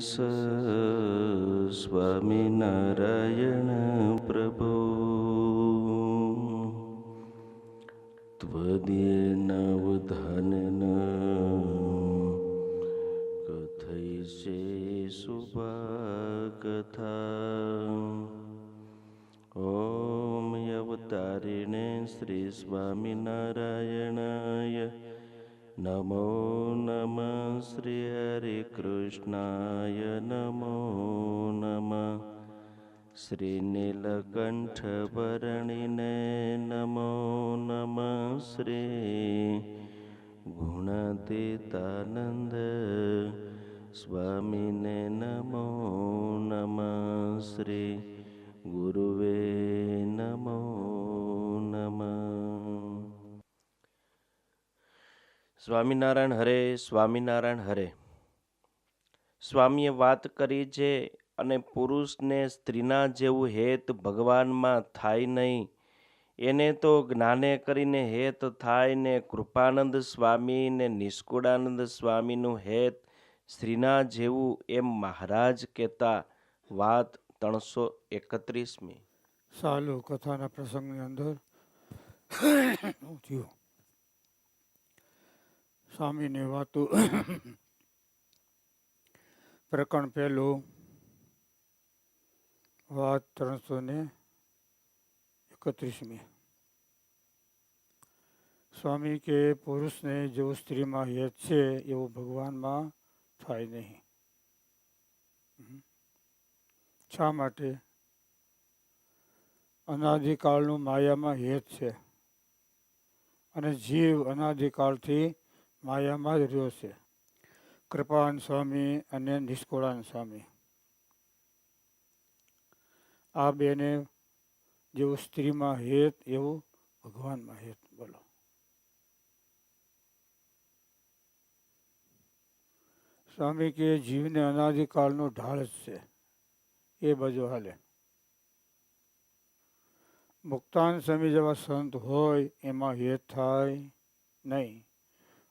स स्वामिनारायण प्रभो त्वदीनवधानेन कथयिषे सुपाकथा ॐ अवतारिणे श्रीस्वामिनारायणाय नमो नम श्रीहरिकृष्णाय नमो नमः। श्रीनीलकण्ठपर्ण नमो नमः श्री गुणदितानन्द स्वामिने नमो नमः श्री गुरुवे नमो સ્વામિનારાયણ હરે સ્વામિનારાયણ હરે. સ્વામીએ વાત કરી છે અને પુરુષને સ્ત્રીના જેવું હેત ભગવાનમાં થાય નહીં. એને તો જ્ઞાને કરીને હેત થાય ને કૃપાનંદ સ્વામી ને નિષ્કુળાનંદ સ્વામીનું હેત સ્ત્રીના જેવું એમ મહારાજ કહેતા વાત ત્રણસો એકત્રીસમી. સાલું કથાના પ્રસંગની અંદર સ્વામીની વાતો પ્રકરણ પહેલું, વાત ત્રણસો ને એકત્રીસમી. સ્વામી કે પુરુષને જેવું સ્ત્રીમાં હેત છે, એવું ભગવાનમાં થાય નહીં. શા માટે? અનાદિકાળનું માયામાં હેત છે. અને જીવ અનાદિકાળથી માયામાં જ રહ્યો છે. કૃપાન સ્વામી અને નિષ્કુળાન સ્વામી. આ બેને જેવું સ્ત્રીમાં હેત, એવું ભગવાનમાં હેત, બોલો. સ્વામી કે જીવને અનાદિકાળનો ઢાળ જ છે. એ બાજુ હાલે. મુક્તાન સ્વામી જેવા સંત હોય, એમાં હેત થાય નહીં.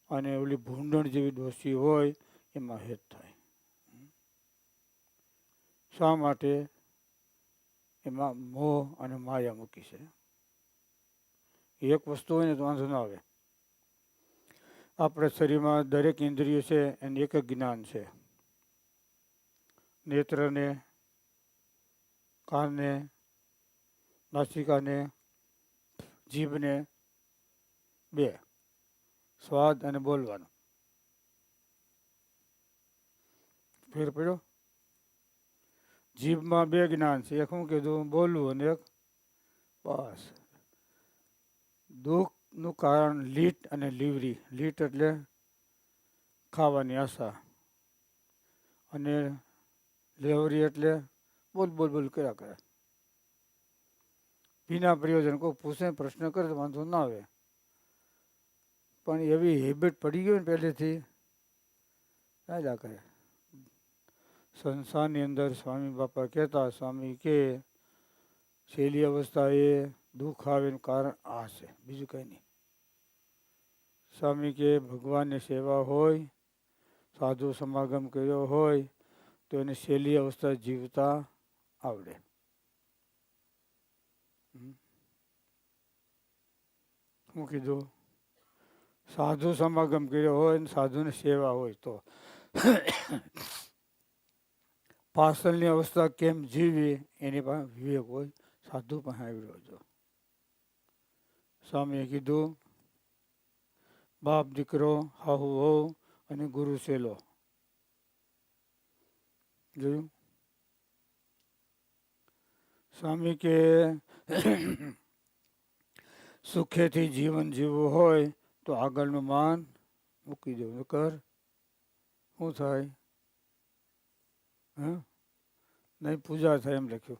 અને ઓલી ભૂંડણ જેવી ડોસી હોય, એમાં હેત થાય. શા માટે? એમાં મોહ અને માયા મૂકી છે. એક વસ્તુ હોય ને તો વાંધો ના આવે. આપણા શરીરમાં દરેક ઇન્દ્રિય છે એને એક જ જ્ઞાન છે. નેત્રને, કાનને, નાસિકાને, જીભને, બે. સ્વાદ અને બોલવાનો. ફેર પડ્યો? જીભમાં બે જ્ઞાન છે. એક શું કીધું, બોલવું અને એક બસ દુઃખનું કારણ લીટ અને લીવરી. લીટ એટલે ખાવાની આશા. અને લેવરી એટલે બોલ બોલ બોલ કર્યા કરે. વિના પ્રયોજન કોઈ પૂછે, પ્રશ્ન કરે તો વાંધો ના આવે. પણ એવી હેબિટ પડી ગઈ ને પહેલેથી ચાલ્યા કરે? સંસારની અંદર સ્વામી બાપા કહેતા, સ્વામી કે છેલ્લી અવસ્થાએ દુઃખ આવેનું કારણ આ છે. બીજું કંઈ નહીં. સ્વામી કે ભગવાનની સેવા હોય, સાધુ સમાગમ કર્યો હોય, તો એને છેલ્લી અવસ્થા જીવતા આવડે. શું કીધું? સાધુ સમાગમ કર્યો હોય ને સાધુની સેવા હોય તો. પાછળની અવસ્થા કેમ જીવી એની પાસે વિવેક હોય, સાધુ પાસે આવ્યો જો સ્વામીએ કીધું, બાપ દીકરો, હાહુ હો અને ગુરુ સેલો. જોયું? સ્વામી કે, સુખેથી જીવન જીવવું હોય તો આગળનું માન મૂકી દેવું કર શું થાય? હા? નહીં, પૂજા થાય એમ લખ્યું.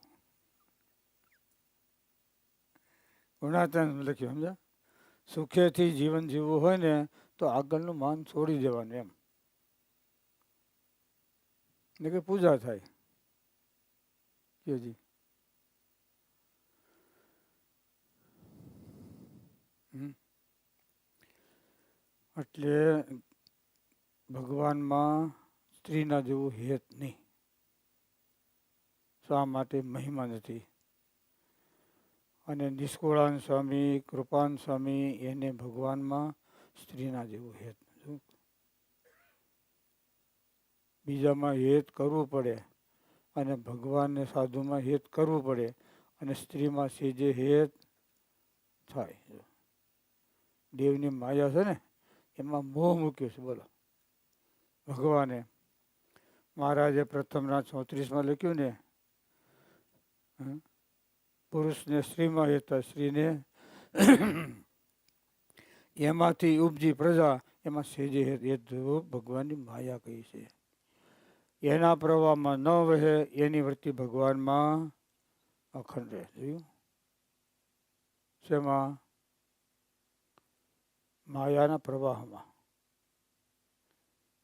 ગુણાતન લખ્યું સમજા સુખેથી જીવન જીવવું હોય ને, તો આગળનું માન છોડી દેવાનું એમ. ને કે પૂજા થાય. કેજી. એટલે ભગવાનમાં સ્ત્રીના જેવું હેત નહીં. શા માટે મહિમા નથી? અને નિષ્કુળાન સ્વામી, કૃપાન સ્વામી એને ભગવાનમાં સ્ત્રીના જેવું હેત. બીજામાં હેત કરવું પડે અને ભગવાનને સાધુમાં હેત કરવું પડે અને સ્ત્રીમાં સેજે હેત થાય. દેવની માયા છે ને? એમાં મોહ મૂક્યો છે, બોલો. ભગવાને મહારાજે પ્રથમના ચોત્રીસમાં લખ્યું ને? પુરુષને સ્ત્રીમાં હેતા સ્ત્રીને એમાંથી ઉપજી પ્રજા, એમાં સેજે હેતુ ભગવાનની માયા કહી છે. એના પ્રવાહમાં ન વહે, એની વૃત્તિ ભગવાનમાં અખંડ રહે. જોયું? શેમાં? માયાના પ્રવાહમાં.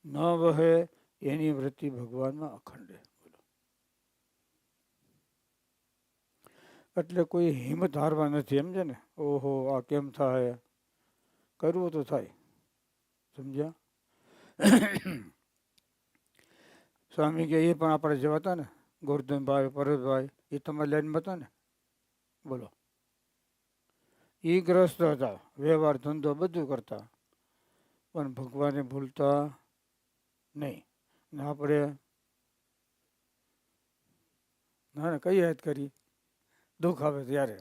ન વહે એની વૃત્તિ ભગવાનમાં અખંડ બોલો. એટલે કોઈ હિંમત હારવા નથી એમ છે ને? ઓહો, આ કેમ થાય? કરવું તો થાય. સમજ્યા? સ્વામી કે, એ પણ આપણે જવા હતા ને? ગોરધનભાઈ પરેશભાઈ એ તમારી લાઈનમાં હતા ને? બોલો. એ ગ્રસ્ત હતા. વ્યવહાર, ધંધો બધું કરતા. પણ ભગવાને ભૂલતા નહીં. ને આપણે ના ના, કઈ યાદ કરી? દુઃખ આવે ત્યારે.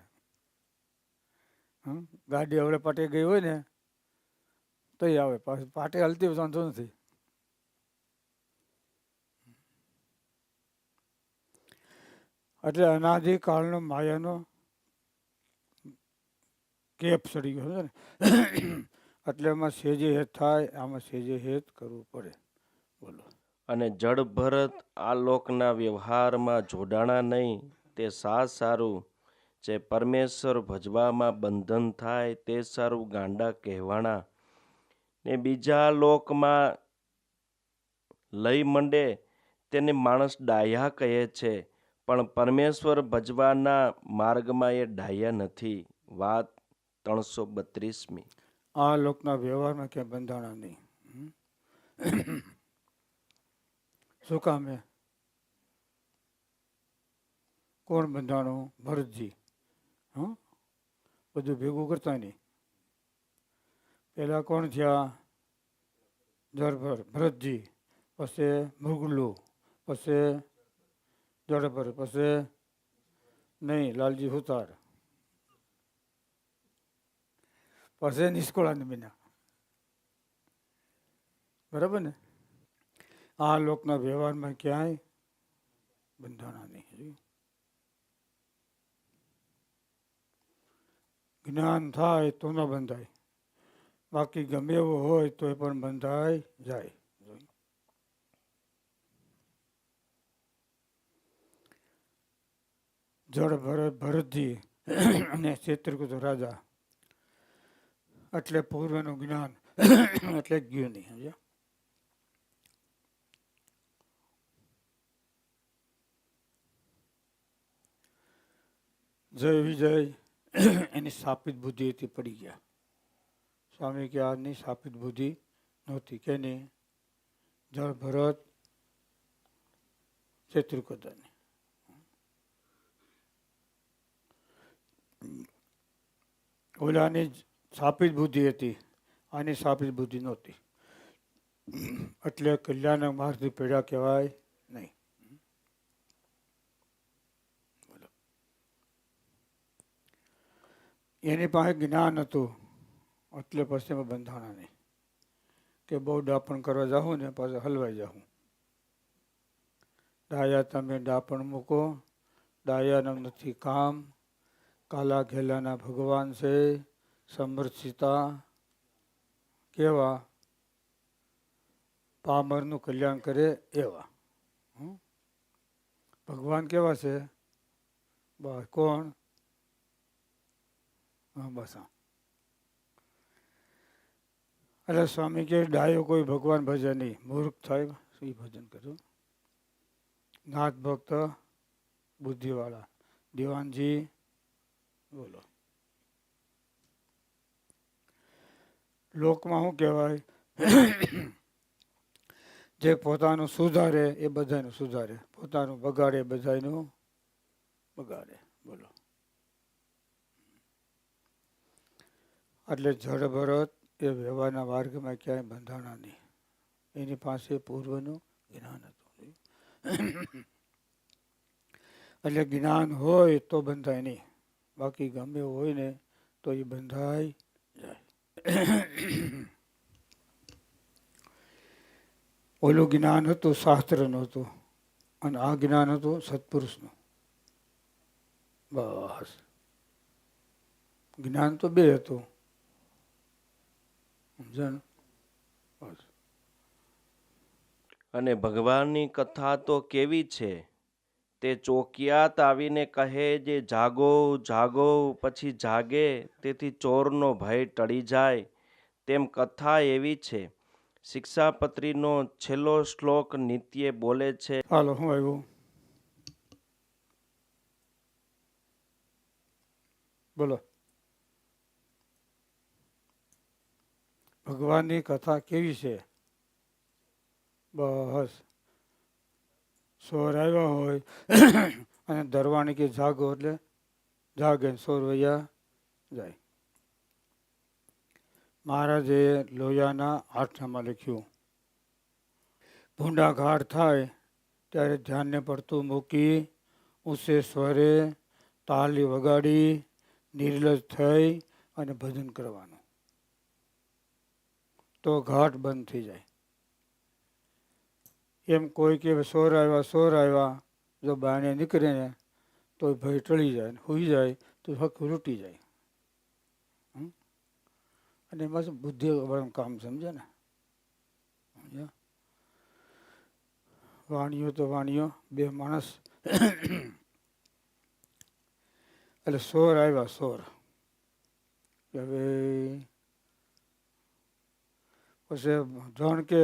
ગાડી હવે પાટે ગઈ હોય ને, તો આવે. પાટે હલતી વાંધો નથી. એટલે અનાદિકાળનો માયાનો કેપ ચડી ગયો ને? એટલે એમાં સેજે હેત થાય, આમાં સેજે હેત કરવું પડે. બોલો. અને જળ ભરત આ લોકના વ્યવહારમાં જોડાણા નહીં, તે સા સારું, જે પરમેશ્વર ભજવામાં બંધન થાય, તે સારું ગાંડા કહેવાણા. ને બીજા લોકમાં લઈ મંડે, તેને માણસ ડાયા કહે છે, પણ પરમેશ્વર ભજવાના માર્ગમાં એ ડાયા નથી. વાત ત્રણસો બત્રીસમી. આ લોકના વ્યવહારમાં ક્યાંય બંધાણા નહીં? શું કામે કોણ બંધાણું? ભરતજી. હં બધું ભેગું કરતા નહીં. પહેલાં કોણ થયા? જળભર ભરતજી. પછી મૃગલુ. પછી જળભર પછી નહીં, લાલજી હુતાર પછી નિષ્કુળાનંદ મીના. બરાબર ને? આ લોકના વ્યવહારમાં ક્યાંય બંધાણા નહીં જ્ઞાન થાય તો ન બંધાય. બાકી ગમે એવું હોય તો એ પણ બંધાય જાય. જળ ભરત ભરતજી અને ચૈત્રકુત રાજા એટલે પૂર્વનું જ્ઞાન, એટલે ગયું નહીં સમજ્યા? જય વિજય, એની સ્થાપિત બુદ્ધિ હતી, પડી ગયા. સ્વામી કે આજની સ્થાપિત બુદ્ધિ નહોતી કે નહીં? જળ ભરત ચૈત્રકુતની ઓલાની સ્થાપિત બુદ્ધિ હતી, આની સ્થાપિત બુદ્ધિ નહોતી. એટલે કલ્યાણક માર્ગથી પેડા કહેવાય નહીં. એની પાસે જ્ઞાન હતું, એટલે પછી બંધાણા નહીં. કે બહુ ડાપણ કરવા જાઉં ને પાછું હલવાઈ જાઉં. ડાયા તમે ડાપણ મૂકો, ડાયાનું નથી કામ, કાલા ઘેલાના ભગવાન છે. સમર્થિતા કેવા? પામરનું કલ્યાણ કરે એવા? ભગવાન કેવા છે? બસ કોણ? હા, બસ એટલે સ્વામી કે ડાયો કોઈ ભગવાન ભજે નહીં. મૂર્ખ થાય. એ ભજન કર્યું નાથ ભક્ત, બુદ્ધિવાળા. દિવાનજી, બોલો. લોકમાં શું કહેવાય? જે પોતાનું સુધારે એ બધાનું સુધારે. પોતાનું બગાડે બધાનું બગાડે. બોલો. એટલે જળ ભરત એ વ્યવહારના માર્ગમાં ક્યાંય બંધાણા નહીં. એની પાસે પૂર્વનું જ્ઞાન હતું એટલે જ્ઞાન હોય તો બંધાય નહીં. બાકી ગમે હોય ને તો એ બંધાય જાય. ઓલું જ્ઞાન હતું, શાસ્ત્રનું હતું, અને આ જ્ઞાન હતું સત્પુરુષનું. બસ. જ્ઞાન તો બે હતું. સમજણ બસ. અને ભગવાનની કથા તો કેવી છે? તે ચોકિયાત આવીને કહે જે, જાગો જાગો, પછી જાગે, તેથી ચોરનો ભય ટળી જાય. તેમ કથા એવી છે. શિક્ષાપત્રીનો છેલ્લો શ્લોક નિત્ય બોલે છે. હાલો, હું આવ્યો. બોલો. ભગવાનની કથા કેવી છે? બસ. સોર આવ્યા હોય, અને ધરવાની કે જાગો એટલે જાગે, સોર વૈયા જાય. મહારાજે લોયાના આઠામાં લખ્યું ભૂંડાઘાટ થાય ત્યારે ધ્યાનને પડતું મૂકી ઊંચે સ્વરે તાલી વગાડી, નિર્લજ થઈ અને ભજન કરવાનું. તો ઘાટ બંધ થઈ જાય. એમ કોઈ કે સોર આવ્યા સોર આવ્યા, જો બાણે નીકળે ને તો ભય ટળી જાય હોઈ જાય, તો હક લૂંટી જાય? અને શું બુદ્ધિ કામ સમજે ને? વાણીઓ તો વાણીઓ, બે માણસ એટલે સોર આવ્યા, સોર હવે, પછી જણ કે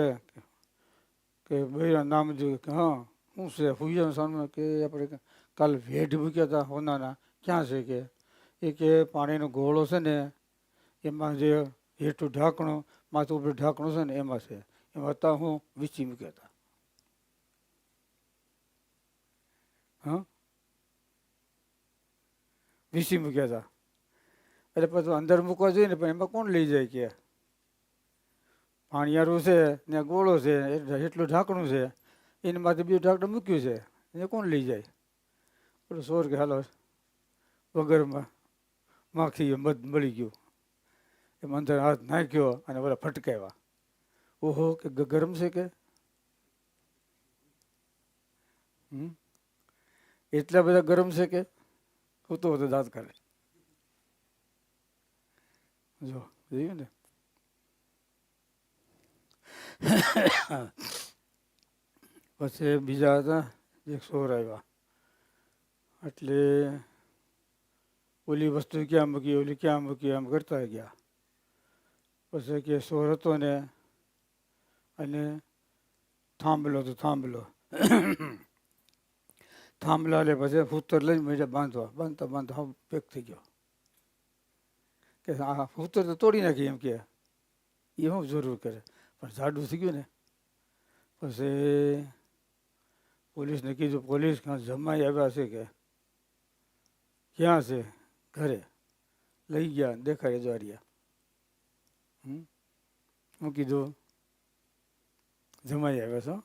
કે ભાઈ નામ જોયું કે, હા શું છે હુજન સામે કે આપણે કાલ ભેટ મૂક્યા હતા હોનાના, ક્યાં છે કે? એ કે પાણીનો ગોળો છે ને, એમાં જે હેઠું ઢાંકણું, માથું ઉપર ઢાંકણું છે ને, એમાં છે. એમાં હતા હું વીચી મૂક્યા હતા હા? વીસી મૂક્યા હતા એટલે પછી અંદર મૂકવા જોઈએ ને, પણ એમાં કોણ લઈ જાય કે? પાણીયારું છે ને ગોળો છે, એટલું ઢાંકણું છે એની માથે બીજું ઢાંકણું મૂક્યું છે, એને કોણ લઈ જાય? પેલો સોર કે હાલો, વગરમાં માખી મધ મળી ગયું. એ મંદર હાથ નાખ્યો અને ઓલા ફટકાવ્યા. ઓહો, કે ગરમ છે કે? એટલા બધા ગરમ છે કે? હોતો હોતો દાંત કાઢે. જો જોયું ને? પછી બીજા હતા, એક સોર આવ્યા. એટલે ઓલી વસ્તુ ક્યાં મૂકી, ઓલી ક્યાં મૂકી, આમ કરતા ગયા. પછી કે સોર હતો ને, અને થાંભલો તો થાંભલો. થાંભલા લે પછી ફૂતર લઈને મેં બાંધવા બાંધતા બાંધતા પેક થઈ ગયો. કે આ ફૂતર તો તોડી નાખી એમ કે. એ હું જરૂર કરે? પણ જાડું થઈ ગયું ને. પછી પોલીસને કીધું, પોલીસ ક્યાં જમાઈ આવ્યા છે કે? ક્યાં છે ઘરે? લઈ ગયા, દેખાય અજવારિયા હમ? હું કીધું, જમાઈ આવ્યા છો?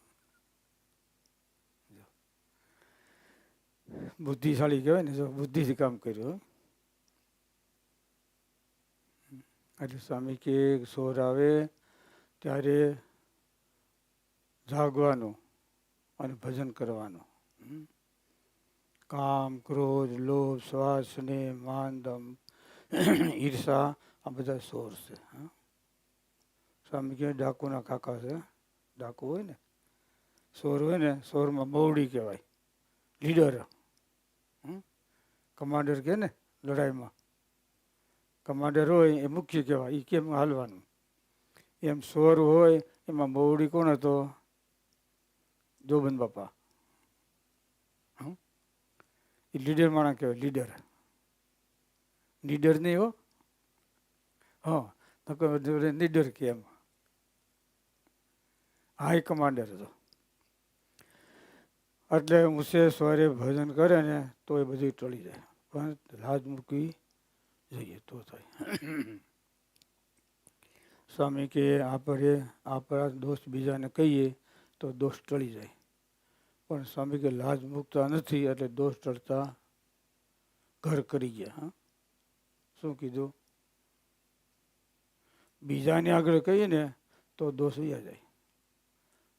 બુદ્ધિશાળી કહેવાય ને, જો બુદ્ધિથી કામ કર્યું. એટલે સ્વામી કે, સોર આવે ત્યારે જાગવાનું અને ભજન કરવાનું. કામ, ક્રોધ, લોભ, શ્વાસ ને માનદમ ઈર્ષા, આ બધા સોર છે, હા. સ્વામી કહેવાય ડાકુના કાકા છે, ડાકુ હોય ને? સોર હોય ને, સોરમાં બહુડી કહેવાય, લીડર. કમાન્ડર કે ને, લડાઈમાં. કમાન્ડર હોય એ મુખ્ય કહેવાય એ કેમ હાલવાનું? એમ સ્વર હોય, એમાં બહુડી કોણ હતો? જોબન બાપા? એ લીડર માણસ કહેવાય, લીડર. લીડર નહીં હો. હા નકર લીડર કે એમ. હાઈ કમાન્ડર હતો. એટલે ઊંચે સ્વરે ભજન કરે ને, તો એ બધું ટળી જાય. પણ લાજ મૂકવી જોઈએ, તો થાય. સ્વામી કે આપણે આપણા દોસ્ત બીજાને કહીએ તો દોષ ટળી જાય. પણ સ્વામી કે લાજ મૂકતા નથી એટલે દોષ ટળતા ઘર કરી ગયા, હા. શું કીધું? બીજાને આગળ કહીએ ને તો દોષ વયા જાય.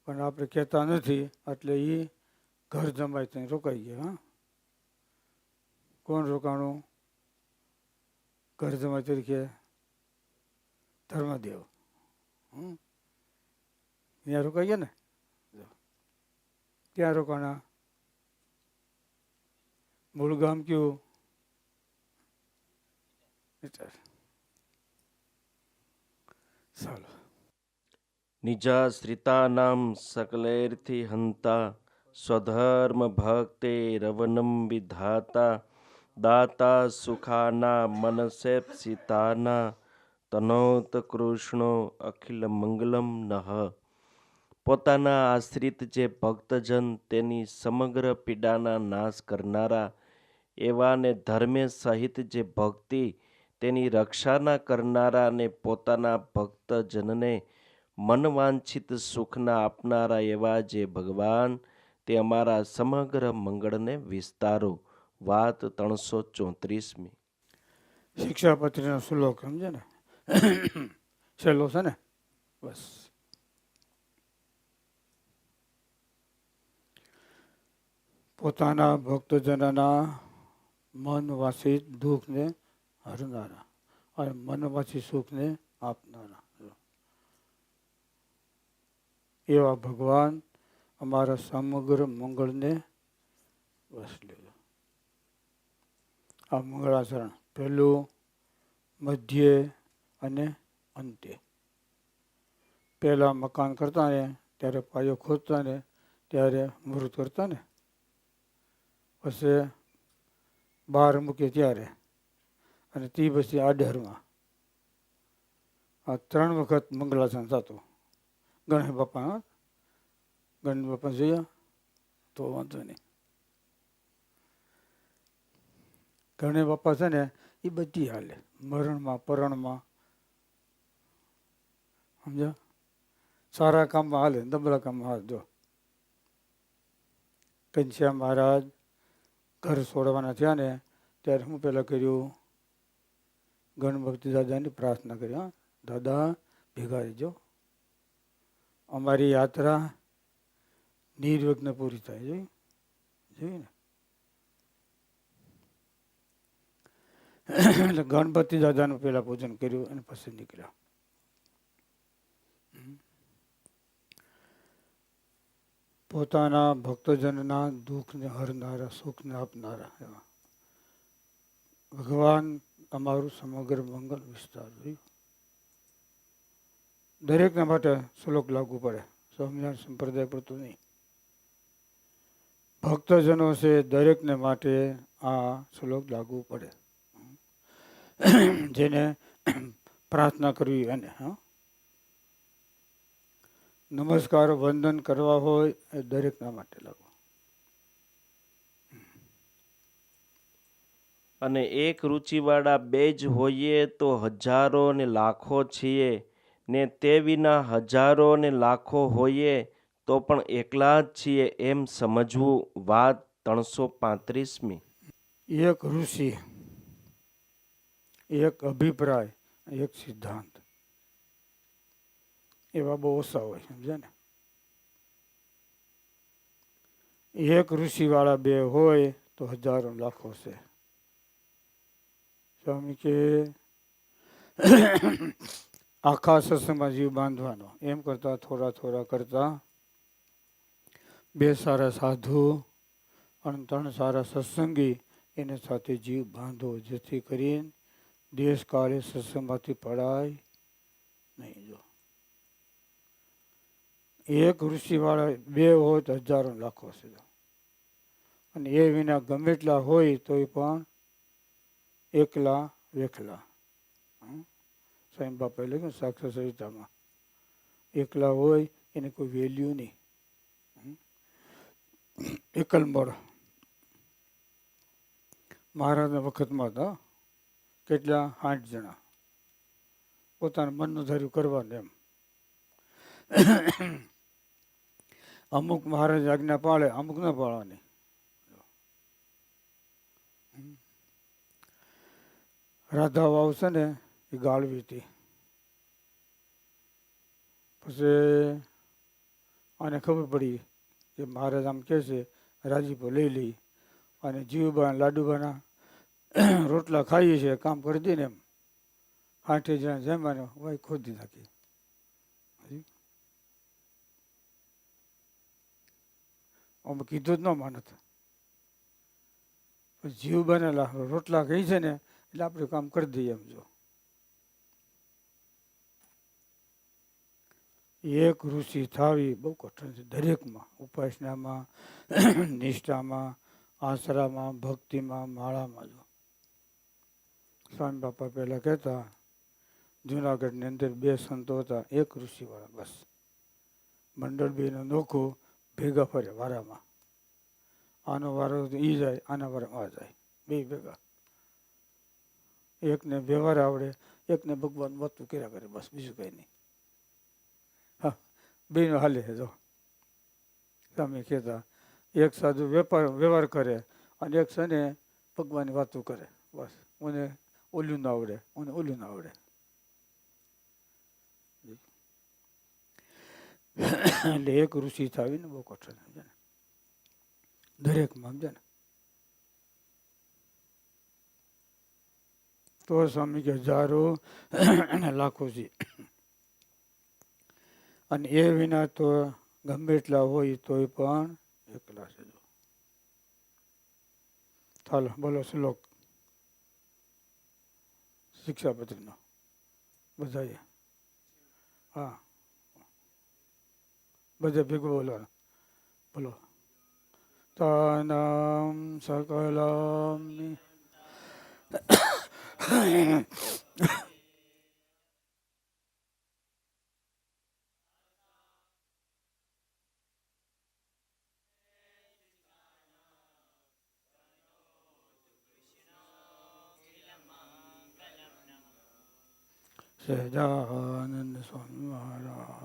પણ આપણે કહેતા નથી એટલે એ ઘર જમાય ત્યાં રોકાઈ ગયા, હા. કોણ રોકાણું? ઘર જમાય તરીકે ધર્મદેવ. ત્યાં રોકાઈ ગયા ને? ત્યાં રોકાણા. મૂળ ગામ કયું ચાલો. નિજાશ્રિતાનામ સકલૈર્થી હંતા, સ્વધર્મ ભક્તે રવનમ વિધાતા, દાતા સુખાના મનસેપ્સિતાના તનોત કૃષ્ણો અખિલ મંગલમ નહ. પોતાના આશ્રિત જે ભક્તજન તેની સમગ્ર પીડાના નાશ કરનારા એવાને ધર્મે સહિત જે ભક્તિ તેની રક્ષાના કરનારા અને પોતાના ભક્તજનને મનવાંછિત સુખના આપનારા એવા જે ભગવાન, તે અમારા સમગ્ર મંગળને વિસ્તારો. વાત ત્રણસો ચોત્રીસમી. શિક્ષાપત્રીનો શ્લોક સમજે ને? છેલ્લો છે ને બસ પોતાના ભક્તજનના મનવાસી દુઃખને હરનારા અને મનવાસી સુખને આપનારા. એવા ભગવાન અમારા સમગ્ર મંગળને બસ લેજો આ મંગળાચરણ પહેલું મધ્યે અને અંતે. પહેલાં મકાન કરતા ને, ત્યારે પાયો ખોદતા ને, ત્યારે મૃત કરતા ને. પછી બહાર મૂકે ત્યારે અને તે પછી આડેરમાં. આ ત્રણ વખત મંગલાસન થતું. ગણેશ બાપા? ગણેશ બાપા જોયા? તો વાંધો નહીં. ગણેશ બાપા છે ને એ બધી હાલે. મરણમાં, પરણમાં સમજ્યા? સારા કામમાં હાલે દબરા કામમાં હાલ, જો. ઘનશ્યામ મહારાજ ઘર છોડવાના થયા ને, ત્યારે હું પહેલાં કર્યું? ગણભક્તિ દાદાની પ્રાર્થના કરી દાદા, ભેગા રહેજો. અમારી યાત્રા નિર્વિઘ્ન પૂરી થાય, જોયું? જોયું ને? એટલે ગણપતિ દાદાનું પહેલા પૂજન કર્યું અને પછી નીકળ્યા. પોતાના ભક્તજનના દુઃખને હરનારા, સુખને આપનારા એવા. ભગવાન અમારું સમગ્ર મંગલ વિસ્તાર જોયું. દરેકના માટે શ્લોક લાગુ પડે. સ્વામિનારાયણ સંપ્રદાય પૂરતું નહીં. ભક્તજનો છે દરેકને માટે આ શ્લોક લાગુ પડે. જેને પ્રાર્થના કરવી એને, હા. નમસ્કાર વંદન કરવા હોય એ દરેકના માટે લાગુ અને એક રુચિવાળા બે જ હોઈએ તો હજારો ને લાખો છીએ ને તે વિના હજારો ને લાખો હોઈએ તો પણ એકલા જ છીએ એમ સમજવું વાત ત્રણસો પાંત્રીસમી. એક ઋષિ એક અભિપ્રાય એક સિદ્ધાંત. એવા બહુ ઓછા હોય સમજે ને? એક ઋષિવાળા બે હોય તો હજારો લાખો છે. સ્વામી કે, આખા સત્સંગમાં જીવ બાંધવાનો. એમ કરતા થોડા થોડા કરતા બે સારા સાધુ અને ત્રણ સારા સત્સંગી એને સાથે જીવ બાંધો, જેથી કરીને દેશ કાળે સત્સંગમાંથી પડાય નહીં જો. એક ઋષિવાળા બે હોય તો હજારો લાખો છે. અને એ વિના ગમે એટલા હોય તોય પણ એકલા વેખલા? સ્વયં બાપાએ લખ્યું સાક્ષર સહિતામાં એકલા હોય એની કોઈ વેલ્યુ નહીં. એકલમોડ મહારાજના વખતમાં હતા કેટલા આઠ જણા પોતાના મનનું ધાર્યું કરવાનું એમ. અમુક મહારાજ આજ્ઞા પાળે, અમુક ન પાળવાની. રાધા વાવ છે ને, એ ગાળવી હતી. પછી આને ખબર પડી કે મહારાજ આમ કહે છે, રાજીપો લઈ લઈ અને જીવબા લાડુબાના રોટલા ખાઈએ છીએ, કામ કરી દઈને એમ. આઠે જણા જમવાનો ભાઈ ખોદી નાખી. અમે કીધું જ ન માનત. જીવ બનેલા રોટલા કહી છે ને, એટલે આપણે કામ કરી દઈએ એમ જો. એક ઋષિ થાવી બહુ કઠણ છે, દરેકમાં, ઉપાસનામાં, નિષ્ઠામાં, આશરામાં, ભક્તિમાં, માળામાં જો. સ્વામી બાપા પહેલા કહેતા, જુનાગઢની અંદર બે સંતો હતા, એક ઋષિવાળા, બસ. મંડળ બેનો નોખો ભેગા ફરે વારામાં. આનો વારો ઈ જાય, આના વારામાં આ જાય. બે ભેગા. એકને વ્યવહાર આવડે, એકને ભગવાન વાતું કર્યા કરે, બસ બીજું કઈ નહીં. હા, બેનો હાલે જો. સ્વામી કહેતા, એક સાધુ વેપાર, વ્યવહાર કરે અને એક છે ભગવાનની વાતું કરે. બસ, મને ઓલું ના આવડે, મને ઓલું ના આવડે. એટલે એક ઋષિ થાવી ને બહુ કઠિન સમજે ને? દરેકમાં સમજે ને? તો સ્વામી કે હજારો અને લાખો છે અને એ વિના તો ગમે એટલા હોય તોય પણ એકલા છે જો. ચાલો, બોલો શ્લોક. શિક્ષાપત્રીનો. બધાએ. હા. બધા ભેગું બોલવાનું બોલો. તનમ સકલ સહજાનંદ સ્વામી મહારાજ.